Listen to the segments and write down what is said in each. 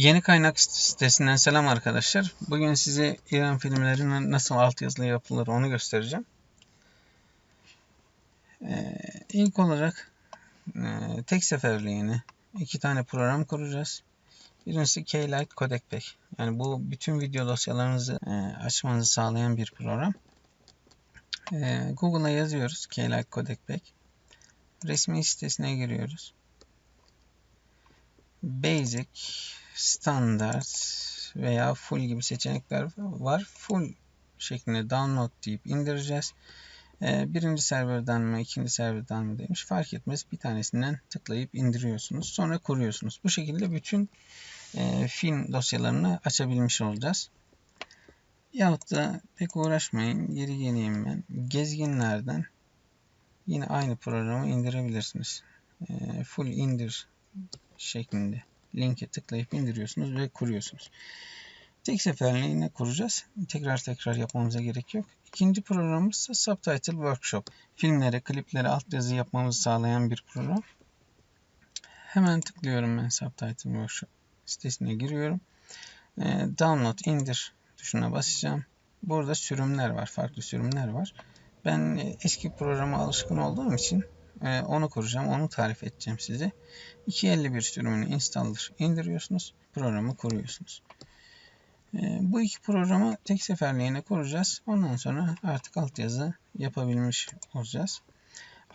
Yeni kaynak sitesinden selam arkadaşlar. Bugün size İran filmlerinin nasıl altyazılı yapılır onu göstereceğim. Ee, ilk olarak e, tek seferliğine iki tane program kuracağız. Birincisi Keylight Codec Pack. Yani bu bütün video dosyalarınızı e, açmanızı sağlayan bir program. E, Google'a yazıyoruz Keylight Codec Pack. Resmi sitesine giriyoruz. Basic, standart veya full gibi seçenekler var. Full şeklinde download deyip indireceğiz. Ee, birinci serverden mi, ikinci serverden mi demiş. Fark etmez. Bir tanesinden tıklayıp indiriyorsunuz. Sonra kuruyorsunuz. Bu şekilde bütün e, film dosyalarını açabilmiş olacağız. Yahut da pek uğraşmayın. Geri geleyim ben. Gezginlerden yine aynı programı indirebilirsiniz. E, full indir şeklinde linke tıklayıp indiriyorsunuz ve kuruyorsunuz. Tek seferliğine kuracağız. Tekrar tekrar yapmamıza gerek yok. İkinci programımız ise Subtitle Workshop. Filmlere, kliplere altyazı yapmamızı sağlayan bir program. Hemen tıklıyorum ben Subtitle Workshop sitesine giriyorum. Ee, download, indir tuşuna basacağım. Burada sürümler var, farklı sürümler var. Ben e, eski programa alışkın olduğum için e, onu kuracağım, onu tarif edeceğim size. 251 sürümünü installer indiriyorsunuz, programı kuruyorsunuz. E, bu iki programı tek seferliğine kuracağız. Ondan sonra artık altyazı yapabilmiş olacağız.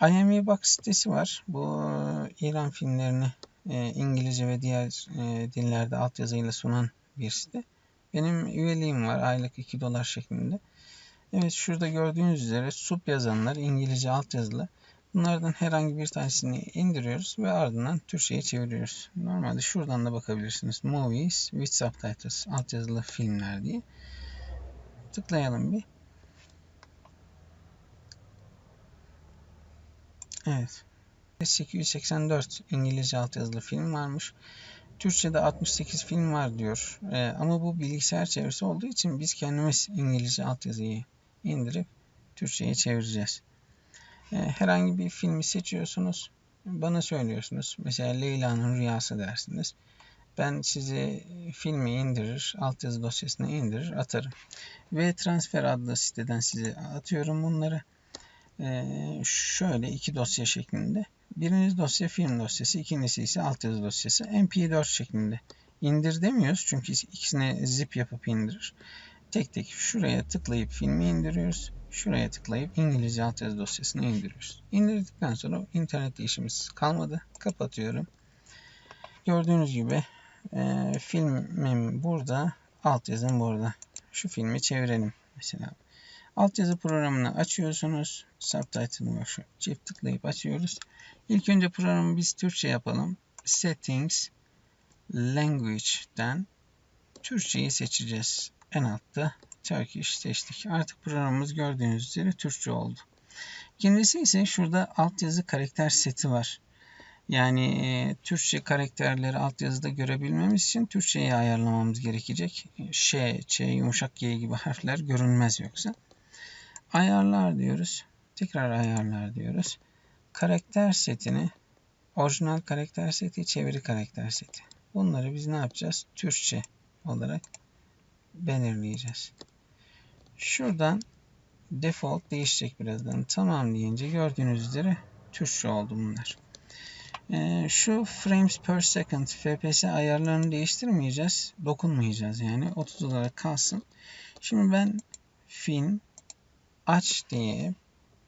IMEbox sitesi var. Bu İran filmlerini e, İngilizce ve diğer e, dillerde altyazıyla sunan bir site. Benim üyeliğim var aylık 2 dolar şeklinde. Evet şurada gördüğünüz üzere sub yazanlar İngilizce altyazılı. Bunlardan herhangi bir tanesini indiriyoruz ve ardından Türkçe'ye çeviriyoruz. Normalde şuradan da bakabilirsiniz. Movies with subtitles. Altyazılı filmler diye. Tıklayalım bir. Evet. 884 İngilizce altyazılı film varmış. Türkçe'de 68 film var diyor. Ee, ama bu bilgisayar çevirisi olduğu için biz kendimiz İngilizce altyazıyı indirip Türkçe'ye çevireceğiz. Ee, herhangi bir filmi seçiyorsunuz. Bana söylüyorsunuz. Mesela Leyla'nın Rüyası dersiniz. Ben size filmi indirir, altyazı dosyasına indirir, atarım. Ve Transfer adlı siteden size atıyorum bunları. Ee, şöyle iki dosya şeklinde. Birinci dosya film dosyası, ikincisi ise altyazı dosyası. MP4 şeklinde. İndir demiyoruz çünkü ikisine zip yapıp indirir. Tek tek şuraya tıklayıp filmi indiriyoruz. Şuraya tıklayıp İngilizce altyazı dosyasını indiriyoruz. İndirdikten sonra internet işimiz kalmadı. Kapatıyorum. Gördüğünüz gibi e, filmim burada, altyazım burada. Şu filmi çevirelim mesela. Altyazı programını açıyorsunuz. Subtitle Workshop. Çift tıklayıp açıyoruz. İlk önce programı biz Türkçe yapalım. Settings Language'den Türkçeyi seçeceğiz. En altta Turkish seçtik. Artık programımız gördüğünüz üzere Türkçe oldu. İkincisi ise şurada altyazı karakter seti var. Yani e, Türkçe karakterleri altyazıda görebilmemiz için Türkçeyi ayarlamamız gerekecek. Ş, Ç, yumuşak G gibi harfler görünmez yoksa. Ayarlar diyoruz. Tekrar ayarlar diyoruz. Karakter setini orijinal karakter seti, çeviri karakter seti. Bunları biz ne yapacağız? Türkçe olarak belirleyeceğiz. Şuradan default değişecek birazdan. Tamam deyince gördüğünüz üzere Türkçe oldu bunlar. Ee, şu frames per second FPS ayarlarını değiştirmeyeceğiz. Dokunmayacağız yani. 30 olarak kalsın. Şimdi ben film aç diye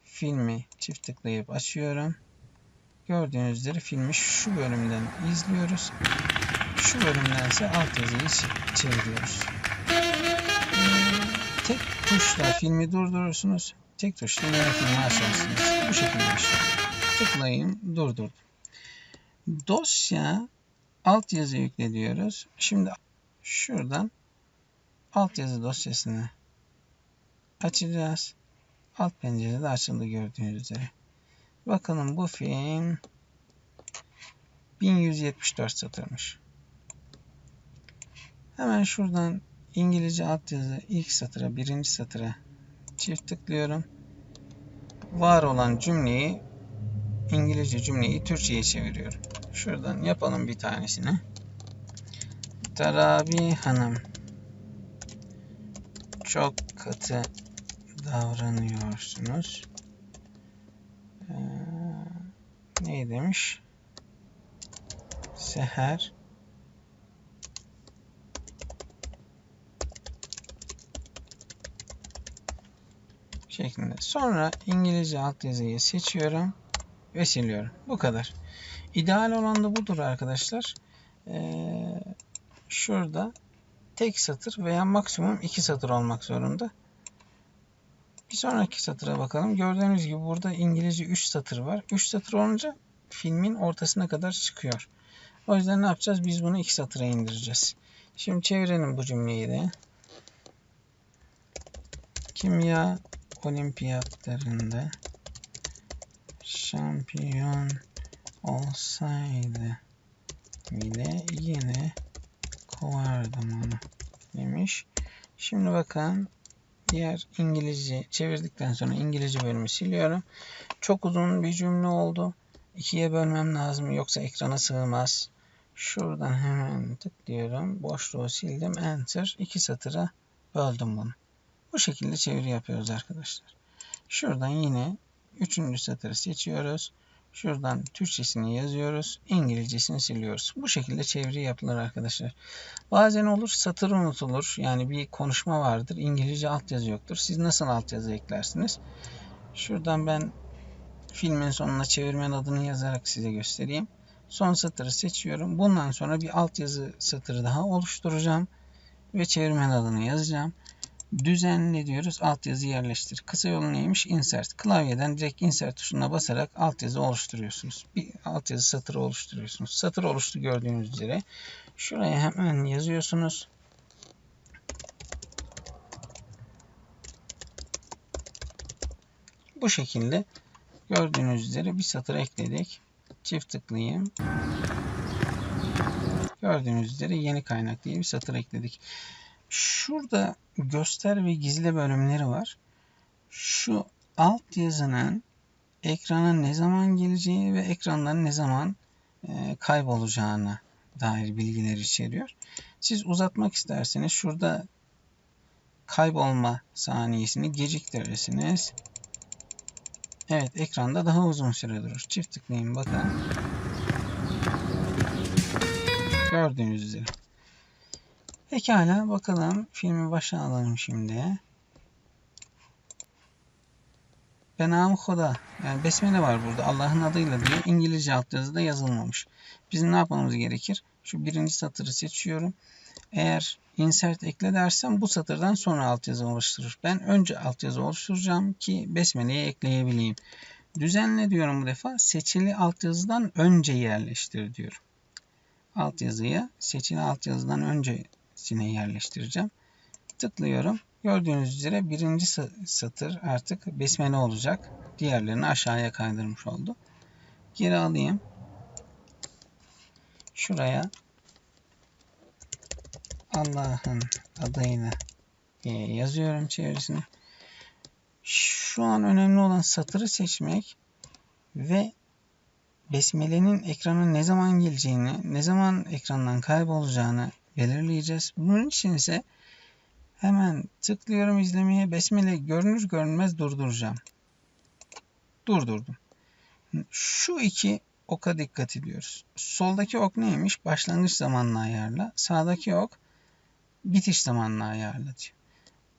filmi çift tıklayıp açıyorum. Gördüğünüz üzere filmi şu bölümden izliyoruz. Şu bölümden ise altyazıyı çeviriyoruz. Tuşla filmi durdurursunuz. Tek tuşla yeni filmi açarsınız. Bu şekilde işliyor. Tıklayın durdurdum. Dosya altyazı yükle diyoruz. Şimdi şuradan altyazı dosyasını açacağız. Alt pencerede açıldı gördüğünüz üzere. Bakalım bu film 1174 satırmış. Hemen şuradan İngilizce altyazı ilk satıra, birinci satıra çift tıklıyorum. Var olan cümleyi İngilizce cümleyi Türkçe'ye çeviriyorum. Şuradan yapalım bir tanesini. Tarabi Hanım. Çok katı davranıyorsunuz. Ee, ne demiş? Seher şeklinde. Sonra İngilizce altyazıyı seçiyorum ve siliyorum. Bu kadar. İdeal olan da budur arkadaşlar. Ee, şurada tek satır veya maksimum iki satır olmak zorunda. Bir sonraki satıra bakalım. Gördüğünüz gibi burada İngilizce 3 satır var. 3 satır olunca filmin ortasına kadar çıkıyor. O yüzden ne yapacağız? Biz bunu 2 satıra indireceğiz. Şimdi çevirelim bu cümleyi de. Kimya olimpiyatlarında şampiyon olsaydı bile yine kovardım onu demiş. Şimdi bakın diğer İngilizce çevirdikten sonra İngilizce bölümü siliyorum. Çok uzun bir cümle oldu. İkiye bölmem lazım yoksa ekrana sığmaz. Şuradan hemen tıklıyorum. Boşluğu sildim. Enter. iki satıra böldüm bunu. Bu şekilde çeviri yapıyoruz arkadaşlar. Şuradan yine üçüncü satırı seçiyoruz. Şuradan Türkçesini yazıyoruz. İngilizcesini siliyoruz. Bu şekilde çeviri yapılır arkadaşlar. Bazen olur satır unutulur. Yani bir konuşma vardır. İngilizce altyazı yoktur. Siz nasıl altyazı eklersiniz? Şuradan ben filmin sonuna çevirmen adını yazarak size göstereyim. Son satırı seçiyorum. Bundan sonra bir altyazı satırı daha oluşturacağım. Ve çevirmen adını yazacağım. Düzenli diyoruz. Altyazı yerleştir. Kısa yolu neymiş? Insert. Klavyeden direkt insert tuşuna basarak altyazı oluşturuyorsunuz. Bir altyazı satırı oluşturuyorsunuz. Satır oluştu gördüğünüz üzere. Şuraya hemen yazıyorsunuz. Bu şekilde gördüğünüz üzere bir satır ekledik. Çift tıklayayım. Gördüğünüz üzere yeni kaynak diye bir satır ekledik. Şurada göster ve gizle bölümleri var. Şu alt yazının ekrana ne zaman geleceği ve ekrandan ne zaman e, kaybolacağına dair bilgiler içeriyor. Siz uzatmak isterseniz şurada kaybolma saniyesini geciktirirsiniz. Evet ekranda daha uzun süre durur. Çift tıklayın bakın. Gördüğünüz üzere. Pekala bakalım filmi başa alalım şimdi. Benam Hoda. Yani besmele var burada. Allah'ın adıyla diyor. İngilizce altyazıda yazılmamış. Bizim ne yapmamız gerekir? Şu birinci satırı seçiyorum. Eğer insert ekle dersem bu satırdan sonra altyazı oluşturur. Ben önce altyazı oluşturacağım ki besmeleyi ekleyebileyim. Düzenle diyorum bu defa. Seçili altyazıdan önce yerleştir diyorum. Altyazıyı seçili altyazıdan öncesine yerleştireceğim. Tıklıyorum. Gördüğünüz üzere birinci satır artık besmele olacak. Diğerlerini aşağıya kaydırmış oldu. Geri alayım. Şuraya Allah'ın adıyla diye yazıyorum çevirisini. Şu an önemli olan satırı seçmek ve Besmele'nin ekrana ne zaman geleceğini, ne zaman ekrandan kaybolacağını belirleyeceğiz. Bunun için ise hemen tıklıyorum izlemeye. Besmele görünür görünmez durduracağım. Durdurdum. Şu iki oka dikkat ediyoruz. Soldaki ok neymiş? Başlangıç zamanını ayarla. Sağdaki ok bitiş zamanını ayarla diyor.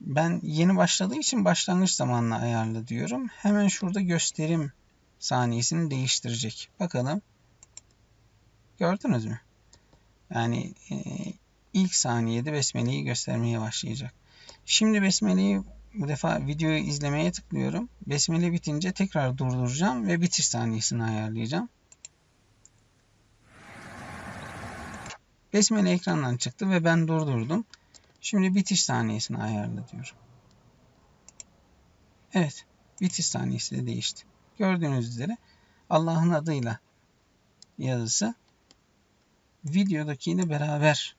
Ben yeni başladığı için başlangıç zamanını ayarla diyorum. Hemen şurada gösterim saniyesini değiştirecek. Bakalım. Gördünüz mü? Yani e, ilk saniyede besmeleyi göstermeye başlayacak. Şimdi besmeleyi bu defa videoyu izlemeye tıklıyorum. Besmele bitince tekrar durduracağım ve bitiş saniyesini ayarlayacağım. Besmele ekrandan çıktı ve ben durdurdum. Şimdi bitiş saniyesini ayarla diyorum. Evet, bitiş saniyesi de değişti. Gördüğünüz üzere Allah'ın adıyla yazısı videodakiyle beraber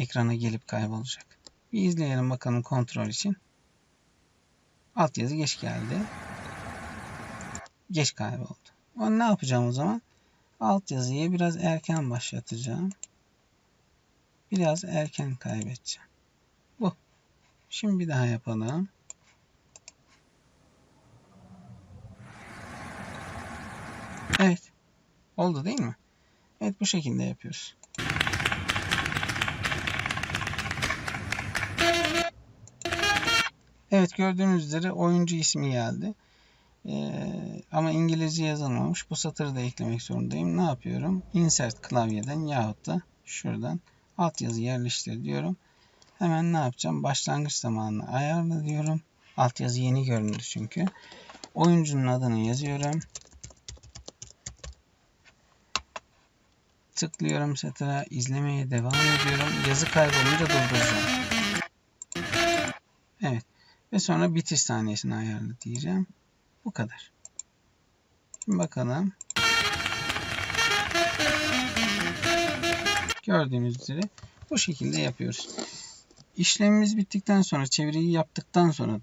ekrana gelip kaybolacak. Bir izleyelim bakalım kontrol için. Alt yazı geç geldi. Geç kayboldu. O ne yapacağım o zaman? Altyazıyı biraz erken başlatacağım. Biraz erken kaybedeceğim. Bu. Şimdi bir daha yapalım. Evet. Oldu değil mi? Evet bu şekilde yapıyoruz. Evet gördüğünüz üzere oyuncu ismi geldi. Ee, ama İngilizce yazılmamış. Bu satırı da eklemek zorundayım. Ne yapıyorum? Insert klavyeden yahut da şuradan altyazı yerleştir diyorum. Hemen ne yapacağım? Başlangıç zamanını ayarla diyorum. Altyazı yeni görünür çünkü. Oyuncunun adını yazıyorum. Tıklıyorum satıra. izlemeye devam ediyorum. Yazı kaybolunca durduracağım. Ve sonra bitiş saniyesini ayarla diyeceğim. Bu kadar. Şimdi bakalım. Gördüğünüz üzere bu şekilde yapıyoruz. İşlemimiz bittikten sonra çeviriyi yaptıktan sonra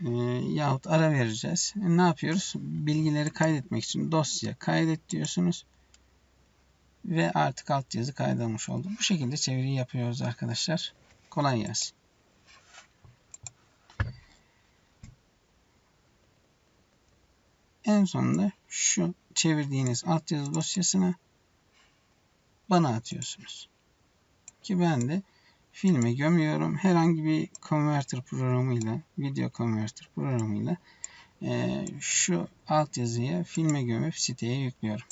e, yahut ara vereceğiz. E, ne yapıyoruz? Bilgileri kaydetmek için dosya kaydet diyorsunuz. Ve artık altyazı kaydolmuş oldu. Bu şekilde çeviriyi yapıyoruz arkadaşlar. Kolay gelsin. En sonunda şu çevirdiğiniz altyazı dosyasına bana atıyorsunuz. Ki ben de filme gömüyorum. Herhangi bir converter programıyla, video converter programıyla e, şu altyazıyı filme gömüp siteye yüklüyorum.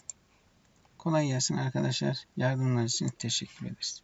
Kolay gelsin arkadaşlar. Yardımlar için teşekkür ederiz.